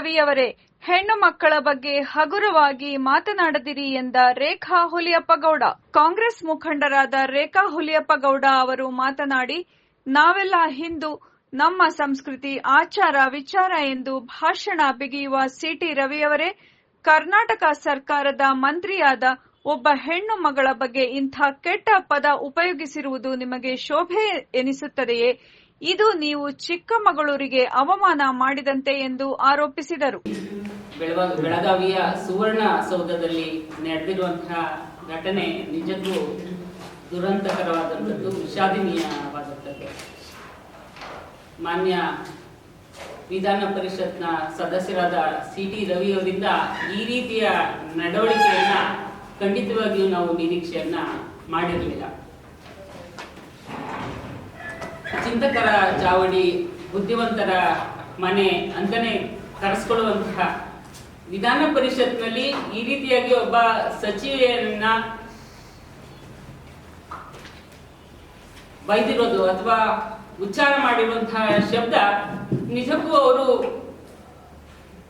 ರವಿಯವರೇ, ಹೆಣ್ಣು ಮಕ್ಕಳ ಬಗ್ಗೆ ಹಗುರವಾಗಿ ಮಾತನಾಡದಿರಿ ಎಂದ ರೇಖಾ ಹುಲಿಯಪ್ಪಗೌಡ. ಕಾಂಗ್ರೆಸ್ ಮುಖಂಡರಾದ ರೇಖಾ ಹುಲಿಯಪ್ಪಗೌಡ ಅವರು ಮಾತನಾಡಿ, ನಾವೆಲ್ಲ ಹಿಂದೂ, ನಮ್ಮ ಸಂಸ್ಕೃತಿ, ಆಚಾರ, ವಿಚಾರ ಎಂದು ಭಾಷಣ ಬಿಗಿಯುವ ಸಿಟಿ ರವಿಯವರೇ, ಕರ್ನಾಟಕ ಸರ್ಕಾರದ ಮಂತ್ರಿಯಾದ ಒಬ್ಬ ಹೆಣ್ಣು ಮಗಳ ಬಗ್ಗೆ ಇಂಥ ಕೆಟ್ಟ ಪದ ಉಪಯೋಗಿಸಿರುವುದು ನಿಮಗೆ ಶೋಭೆ ಎನಿಸುತ್ತದೆಯೇ? ಇದು ನೀವು ಚಿಕ್ಕಮಗಳೂರಿಗೆ ಅವಮಾನ ಮಾಡಿದಂತೆ ಎಂದು ಆರೋಪಿಸಿದರು. ಬೆಳಗಾವಿಯ ಸುವರ್ಣ ಸೌಧದಲ್ಲಿ ನಡೆದಿರುವಂತಹ ಘಟನೆ ನಿಜಕ್ಕೂ ದುರಂತಕರವಾದಂಥದ್ದು, ವಿಷಾದನೀಯವಾದಂಥದ್ದು. ಮಾನ್ಯ ವಿಧಾನ ಪರಿಷತ್ನ ಸದಸ್ಯರಾದ ಸಿ ಟಿ ರವಿಯವರಿಂದ ಈ ರೀತಿಯ ನಡವಳಿಕೆಯನ್ನ ಖಂಡಿತವಾಗಿಯೂ ನಾವು ನಿರೀಕ್ಷೆಯನ್ನ ಮಾಡಿರಲಿಲ್ಲ. ಚಿಂತಕರ ಚಾವಡಿ ಬುದ್ಧಿವಂತರ ಮನೆ ಅಂತಾನೆ ಕರೆಸ್ಕೊಳ್ಳುವಂತಹ ವಿಧಾನ ಪರಿಷತ್ನಲ್ಲಿ ಈ ರೀತಿಯಾಗಿ ಒಬ್ಬ ಸಚಿವೆಯನ್ನ ಬೈದಿರೋದು ಅಥವಾ ಉಚ್ಚಾರ ಮಾಡಿರುವಂತಹ ಶಬ್ದ ನಿಜಕ್ಕೂ ಅವರು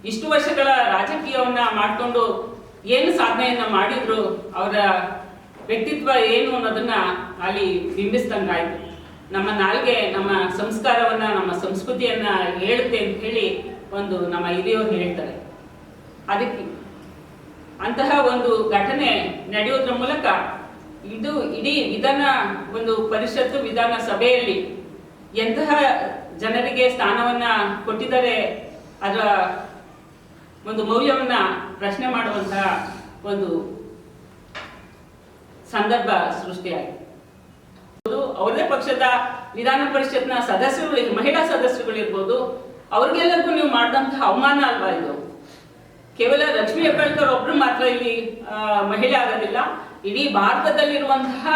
ಇಷ್ಟು ವರ್ಷಗಳ ರಾಜಕೀಯವನ್ನ ಮಾಡಿಕೊಂಡು ಏನು ಸಾಧನೆಯನ್ನ ಮಾಡಿದ್ರು, ಅವರ ವ್ಯಕ್ತಿತ್ವ ಏನು ಅನ್ನೋದನ್ನ ಅಲ್ಲಿ ಬಿಂಬಿಸ್ದಂಗಾಯ್ತು. ನಮ್ಮ ನಾಲ್ಗೆ ನಮ್ಮ ಸಂಸ್ಕಾರವನ್ನ, ನಮ್ಮ ಸಂಸ್ಕೃತಿಯನ್ನ ಹೇಳುತ್ತೆ ಅಂತ ಹೇಳಿ ಒಂದು ನಮ್ಮ ಹಿರಿಯವರು ಹೇಳ್ತಾರೆ. ಅದಕ್ಕೆ ಅಂತಹ ಒಂದು ಘಟನೆ ನಡೆಯೋದ್ರ ಮೂಲಕ ಇದು ಇಡೀ ವಿಧಾನ, ಒಂದು ಪರಿಷತ್ತು ವಿಧಾನ ಸಭೆಯಲ್ಲಿ ಎಂತಹ ಜನರಿಗೆ ಸ್ಥಾನವನ್ನ ಕೊಟ್ಟಿದ್ದಾರೆ ಅದರ ಒಂದು ಮೌಲ್ಯವನ್ನ ಪ್ರಶ್ನೆ ಮಾಡುವಂತಹ ಒಂದು ಸಂದರ್ಭ ಸೃಷ್ಟಿಯಾಗಿದೆ. ಅವರದೇ ಪಕ್ಷದ ವಿಧಾನ ಪರಿಷತ್ನ ಸದಸ್ಯರು, ಮಹಿಳಾ ಸದಸ್ಯರುಗಳಿರ್ಬೋದು, ಅವ್ರಿಗೆಲ್ಲರಿಗೂ ನೀವು ಮಾಡಿದಂತಹ ಅವಮಾನ ಅಲ್ವಾ ಇದು? ಕೇವಲ ಲಕ್ಷ್ಮಿ ಹೆಬ್ಬಾಳ್ಕರ್ ಒಬ್ರು ಮಾತ್ರ ಇಲ್ಲಿ ಮಹಿಳೆ ಆಗೋದಿಲ್ಲ. ಇಡೀ ಭಾರತದಲ್ಲಿರುವಂತಹ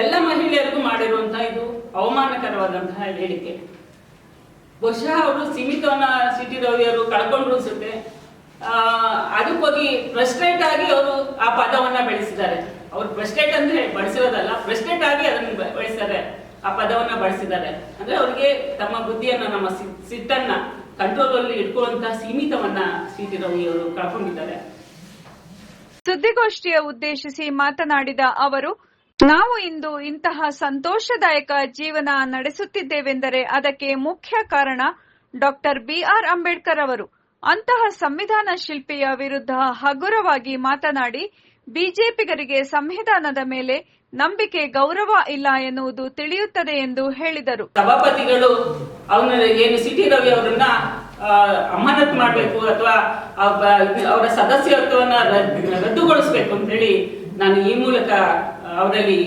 ಎಲ್ಲ ಮಹಿಳೆಯರಿಗೂ ಮಾಡಿರುವಂತಹ ಇದು ಅವಮಾನಕರವಾದಂತಹ ಹೇಳಿಕೆ. ಬಹುಶಃ ಅವರು ಸೀಮಿತವನ್ನ ಸಿಟಿ ರವಿಯವರು ಕಳ್ಕೊಂಡ್ರು ಅನ್ಸುತ್ತೆ. ಅದಕ್ಕೋಗಿ ಫ್ರಸ್ಟ್ರೇಟ್ ಆಗಿ ಅವರು ಆ ಪದವನ್ನ ಬೆಳೆಸಿದ್ದಾರೆ. ಅವ್ರು ಫ್ರಸ್ಟ್ರೇಟ್ ಅಂದ್ರೆ ಬಳಸಿರೋದಲ್ಲ ಫ್ರಸ್ಟ್ರೇಟ್ ಆಗಿ ಅದನ್ನ ಬಳಸಿದ್ದಾರೆ ಆ ಪದವನ್ನ ಬಳಸಿದ್ದಾರೆ ಅಂದ್ರೆ ಅವ್ರಿಗೆ ತಮ್ಮ ಬುದ್ಧಿಯನ್ನ, ನಮ್ಮ ಸಿಟ್ಟನ್ನ ಕಂಟ್ರೋಲ್ ಅಲ್ಲಿ ಇಟ್ಕೊಳ್ಳುವಂತಹ ಸೀಮಿತವನ್ನ ಸಿ ಅವರು ಕಳ್ಕೊಂಡಿದ್ದಾರೆ. ಸುದ್ದಿಗೋಷ್ಠಿಯ ಉದ್ದೇಶಿಸಿ ಮಾತನಾಡಿದ ಅವರು, ನಾವು ಇಂದು ಇಂತಹ ಸಂತೋಷದಾಯಕ ಜೀವನ ನಡೆಸುತ್ತಿದ್ದೇವೆಂದರೆ ಅದಕ್ಕೆ ಮುಖ್ಯ ಕಾರಣ ಡಾಕ್ಟರ್ ಬಿಆರ್ ಅಂಬೇಡ್ಕರ್ ಅವರು. ಅಂತಹ ಸಂವಿಧಾನ ಶಿಲ್ಪಿಯ ವಿರುದ್ಧ ಹಗುರವಾಗಿ ಮಾತನಾಡಿ ಬಿಜೆಪಿಗರಿಗೆ ಸಂವಿಧಾನದ ಮೇಲೆ ನಂಬಿಕೆ ಗೌರವ ಇಲ್ಲ ಎನ್ನುವುದು ತಿಳಿಯುತ್ತದೆ ಎಂದು ಹೇಳಿದರು. ಸಭಾಪತಿಗಳು ಅವನ ಏನು ಸಿಟಿ ರವಿ ಅವರನ್ನ ಅಮಾನತ್ ಮಾಡಬೇಕು ಅಥವಾ ಅವರ ಸದಸ್ಯತ್ವವನ್ನ ರದ್ದುಗೊಳಿಸ್ಬೇಕು ಅಂತ ಹೇಳಿ ನಾನು ಈ ಮೂಲಕ ಅವರಲ್ಲಿ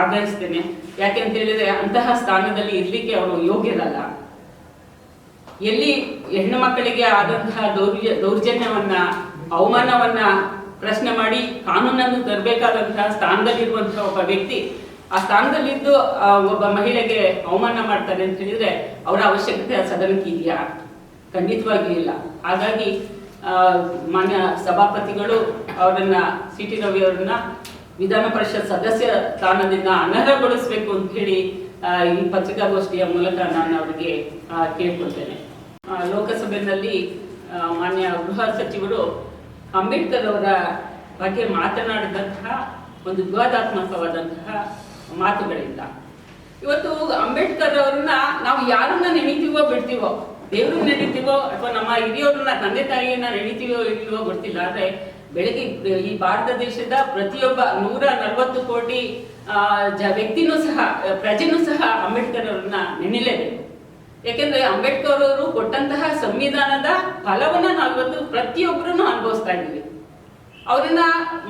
ಆಗ್ರಹಿಸ್ತೇನೆ. ಯಾಕೆ ಅಂತ ಹೇಳಿದ್ರೆ ಅಂತಹ ಸ್ಥಾನದಲ್ಲಿ ಇರ್ಲಿಕ್ಕೆ ಅವರು ಯೋಗ್ಯರಲ್ಲ. ಎಲ್ಲಿ ಹೆಣ್ಣು ಮಕ್ಕಳಿಗೆ ಆದಂತಹ ದೌರ್ಜ, ದೌರ್ಜನ್ಯವನ್ನ, ಅವಮಾನವನ್ನ ಪ್ರಶ್ನೆ ಮಾಡಿ ಕಾನೂನನ್ನು ತರಬೇಕಾದಂತಹ ಸ್ಥಾನದಲ್ಲಿರುವಂತಹ ಒಬ್ಬ ವ್ಯಕ್ತಿ, ಆ ಸ್ಥಾನದಲ್ಲಿದ್ದು ಒಬ್ಬ ಮಹಿಳೆಗೆ ಅವಮಾನ ಮಾಡ್ತಾರೆ ಅಂತ ಹೇಳಿದ್ರೆ ಅವರ ಅವಶ್ಯಕತೆ ಸದನಕ್ಕೆ ಇದೆಯಾ? ಖಂಡಿತವಾಗಿ ಇಲ್ಲ. ಹಾಗಾಗಿ ಮಾನ್ಯ ಸಭಾಪತಿಗಳು ಅವರನ್ನ, ಸಿ ಟಿ ರವಿ ಅವರನ್ನ ವಿಧಾನ ಪರಿಷತ್ ಸದಸ್ಯ ಸ್ಥಾನದಿಂದ ಅನರ್ಹಗೊಳಿಸಬೇಕು ಅಂತ ಹೇಳಿ ಈ ಪತ್ರಿಕಾಗೋಷ್ಠಿಯ ಮೂಲಕ ನಾನು ಅವರಿಗೆ ಕೇಳ್ಕೊಳ್ತೇನೆ. ಲೋಕಸಭೆಯಲ್ಲಿ ಮಾನ್ಯ ಗೃಹ ಸಚಿವರು ಅಂಬೇಡ್ಕರ್ ಅವರ ಬಗ್ಗೆ ಮಾತನಾಡಿದಂತಹ ಒಂದು ವಿವಾದಾತ್ಮಕವಾದಂತಹ ಮಾತುಗಳಿಂದ. ಇವತ್ತು ಅಂಬೇಡ್ಕರ್ ಅವರನ್ನ ನಾವು ಯಾರನ್ನ ನೆನೀತೀವೋ ಬಿಡ್ತೀವೋ, ದೇವ್ರನ್ನ ನೆನೀತೀವೋ ಅಥವಾ ನಮ್ಮ ಹಿರಿಯವ್ರನ್ನ, ತಂದೆ ತಾಯಿಯನ್ನ ನೆನಿತೀವೋ ಇಲ್ವೋ ಗೊತ್ತಿಲ್ಲ. ಆದ್ರೆ ಬೆಳಗ್ಗೆ ಈ ಭಾರತ ದೇಶದ ಪ್ರತಿಯೊಬ್ಬ ನೂರ ನಲವತ್ತು ಕೋಟಿ ವ್ಯಕ್ತಿನೂ ಸಹ, ಪ್ರಜೆನೂ ಸಹ ಅಂಬೇಡ್ಕರ್ ಅವ್ರನ್ನ ನೆನಿಲೇಬೇಕು. ಯಾಕೆಂದ್ರೆ ಅಂಬೇಡ್ಕರ್ ಅವರು ಕೊಟ್ಟಂತಹ ಸಂವಿಧಾನದ ಫಲವನ್ನ ನಾವಿವತ್ತು ಪ್ರತಿಯೊಬ್ಬರೂ ಅನುಭವಿಸ್ತಾ ಇದ್ದೀವಿ. ಅವರನ್ನ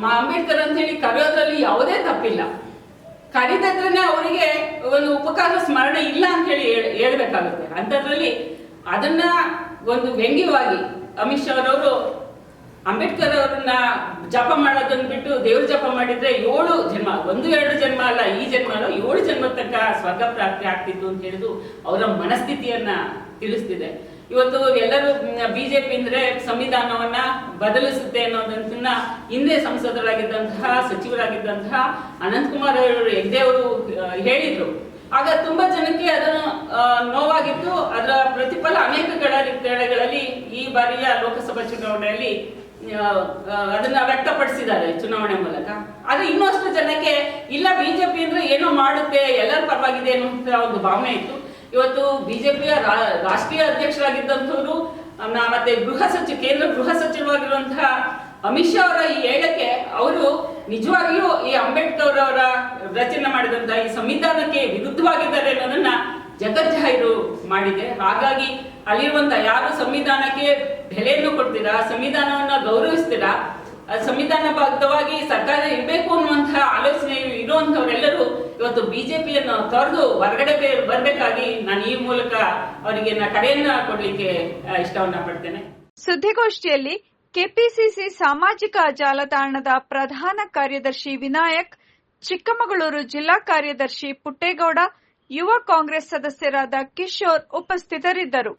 ಅಂಬೇಡ್ಕರ್ ಅಂತ ಹೇಳಿ ಕರೆಯೋದ್ರಲ್ಲಿ ಯಾವುದೇ ತಪ್ಪಿಲ್ಲ. ಕರೀತದ್ರನೆ ಅವರಿಗೆ ಒಂದು ಉಪಕಾರ, ಸ್ಮರಣೆ ಇಲ್ಲ ಅಂತ ಹೇಳ್- ಹೇಳ್ಬೇಕಾಗುತ್ತೆ. ಅಂಥದ್ರಲ್ಲಿ ಅದನ್ನ ಒಂದು ವ್ಯಂಗ್ಯವಾಗಿ ಅಮಿತ್ ಶಾ ಅವರವರು ಅಂಬೇಡ್ಕರ್ ಅವರನ್ನ ಜಪ ಮಾಡೋದನ್ನ ಬಿಟ್ಟು ದೇವ್ರ ಜಪ ಮಾಡಿದ್ರೆ ಏಳು ಜನ್ಮ, ಒಂದು ಎರಡು ಜನ್ಮ ಅಲ್ಲ, ಈ ಜನ್ಮ ಅಲ್ಲ, ಏಳು ಜನ್ಮ ತನಕ ಸ್ವರ್ಗ ಪ್ರಾಪ್ತಿ ಆಗ್ತಿತ್ತು ಅಂತ ಹೇಳಿದು ಅವರ ಮನಸ್ಥಿತಿಯನ್ನ ತಿಳಿಸ್ತಿದೆ. ಇವತ್ತು ಎಲ್ಲರೂ ಬಿಜೆಪಿ ಅಂದ್ರೆ ಸಂವಿಧಾನವನ್ನ ಬದಲಿಸುತ್ತೆ ಅನ್ನೋದನ್ನ ಹಿಂದೆ ಸಂಸದರಾಗಿದ್ದಂತಹ, ಸಚಿವರಾಗಿದ್ದಂತಹ ಅನಂತಕುಮಾರ್ ಅವರು ಹೆಗ್ಡೆ ಅವರು ಹೇಳಿದ್ರು. ಆಗ ತುಂಬಾ ಜನಕ್ಕೆ ಅದನ್ನು ನೋವಾಗಿತ್ತು. ಅದರ ಪ್ರತಿಫಲ ಅನೇಕ ಕಡೆ- ಕಡೆಗಳಲ್ಲಿ ಈ ಬಾರಿಯ ಲೋಕಸಭಾ ಚುನಾವಣೆಯಲ್ಲಿ ಅದನ್ನ ವ್ಯಕ್ತಪಡಿಸಿದ್ದಾರೆ ಚುನಾವಣೆ ಮೂಲಕ. ಆದ್ರೆ ಇನ್ನಷ್ಟು ಜನಕ್ಕೆ, ಇಲ್ಲ ಬಿಜೆಪಿ ಅಂದ್ರೆ ಏನೋ ಮಾಡುತ್ತೆ, ಎಲ್ಲರ ಪರವಾಗಿದೆ ಅನ್ನುವಂತ ಒಂದು ಭಾವನೆ ಇತ್ತು. ಇವತ್ತು ಬಿಜೆಪಿಯ ರಾಷ್ಟ್ರೀಯ ಅಧ್ಯಕ್ಷರಾಗಿದ್ದಂಥವ್ರು ಮತ್ತೆ ಗೃಹ ಸಚಿವ, ಕೇಂದ್ರ ಗೃಹ ಸಚಿವರಾಗಿರುವಂತಹ ಅಮಿತ್ ಶಾ ಅವರ ಈ ಹೇಳಿಕೆ ಅವರು ನಿಜವಾಗಿಯೂ ಈ ಅಂಬೇಡ್ಕರ್ ಅವರ ರಚನೆ ಮಾಡಿದಂತಹ ಈ ಸಂವಿಧಾನಕ್ಕೆ ವಿರುದ್ಧವಾಗಿದ್ದಾರೆ ಅನ್ನೋದನ್ನ ಜಗಜ್ಜಾಹಿರು ಮಾಡಿದೆ. ಹಾಗಾಗಿ ಅಲ್ಲಿರುವಂತ ಯಾರು ಸಂವಿಧಾನಕ್ಕೆ ಬೆಲೆಯನ್ನು ಕೊಡ್ತೀರಾ, ಸಂವಿಧಾನವನ್ನ ಗೌರವಿಸ್ತೀರಾ ಸಂವಿಧಾನ ಬದ್ಧವಾಗಿ ಸರ್ಕಾರ ಇರಬೇಕು ಅನ್ನುವಂತಹ ಆಲೋಚನೆ ಇರುವಂತವರೆಲ್ಲರೂ ಇವತ್ತು ಬಿಜೆಪಿಯನ್ನು ತೊರೆದು ಹೊರಗಡೆ ಬರಬೇಕಾಗಿ ನಾನು ಈ ಮೂಲಕ ಅವರಿಗೆ ಕರೆಯನ್ನ ಕೊಡ್ಲಿಕ್ಕೆ ಇಷ್ಟವನ್ನ ಪಡ್ತೇನೆ. ಸುದ್ದಿಗೋಷ್ಠಿಯಲ್ಲಿ ಕೆಪಿಸಿಸಿ ಸಾಮಾಜಿಕ ಜಾಲತಾಣದ ಪ್ರಧಾನ ಕಾರ್ಯದರ್ಶಿ ವಿನಾಯಕ್, ಚಿಕ್ಕಮಗಳೂರು ಜಿಲ್ಲಾ ಕಾರ್ಯದರ್ಶಿ ಪುಟ್ಟೇಗೌಡ ಯುವ ಕಾಂಗ್ರೆಸ್ ಸದಸ್ಯರಾದ ಕಿಶೋರ್ ಉಪಸ್ಥಿತರಿದ್ದರು.